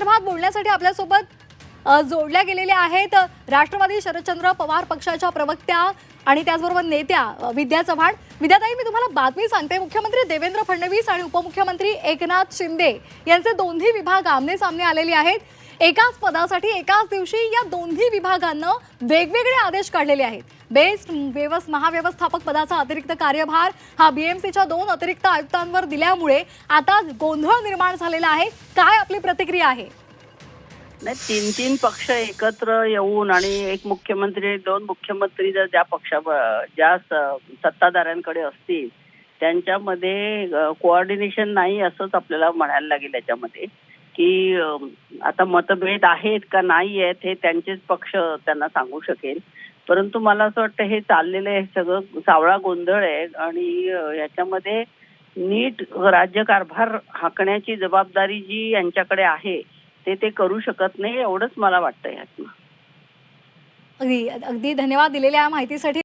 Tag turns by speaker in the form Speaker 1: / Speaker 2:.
Speaker 1: संदर्भात बोलण्यासाठी आपल्यासोबत जोडल्या गेलेल्या आहेत राष्ट्रवादी शरदचंद्र पवार पक्षाच्या प्रवक्त्या आणि त्याचबरोबर नेत्या विद्या चव्हाण. विद्याताई मी तुम्हाला बातमी सांगते. मुख्यमंत्री देवेंद्र फडणवीस आणि उपमुख्यमंत्री एकनाथ शिंदे यांचे दोन्ही विभाग आमने सामने आलेले आहेत. एकाच पदासाठी एकाच दिवशी या दोन्ही विभागांना वेगवेगळे आदेश काढलेले आहेत. बेस्ट व्यवस महाव्यवस्थापक पदाचा अतिरिक्त कार्यभार हा बीएमसीच्या दोन अतिरिक्त आयुक्तांवर दिल्यामुळे आता गोंधळ निर्माण झालेला आहे. काय आपली प्रतिक्रिया आहे?
Speaker 2: नाही तीन तीन पक्ष एकत्र येऊन आणि एक मुख्यमंत्री दोन मुख्यमंत्री जर ज्या पक्षा ज्या सत्ताधाऱ्यांकडे असतील त्यांच्यामध्ये कोऑर्डिनेशन नाही असंच आपल्याला म्हणायला लागेल याच्यामध्ये. की आता मतभेद आहेत का नाही आहेत हे त्यांचेच पक्ष त्यांना सांगू शकेल. परंतु मला असं वाटतं हे चाललेलं हे सगळं सावळा गोंधळ आहे आणि याच्यामध्ये नीट राज्यकारभार हाकण्याची जबाबदारी जी यांच्याकडे आहे ते ते करू शकत नाही एवढंच मला वाटतं यातनं.
Speaker 1: अगदी अगदी धन्यवाद दिलेल्या माहितीसाठी.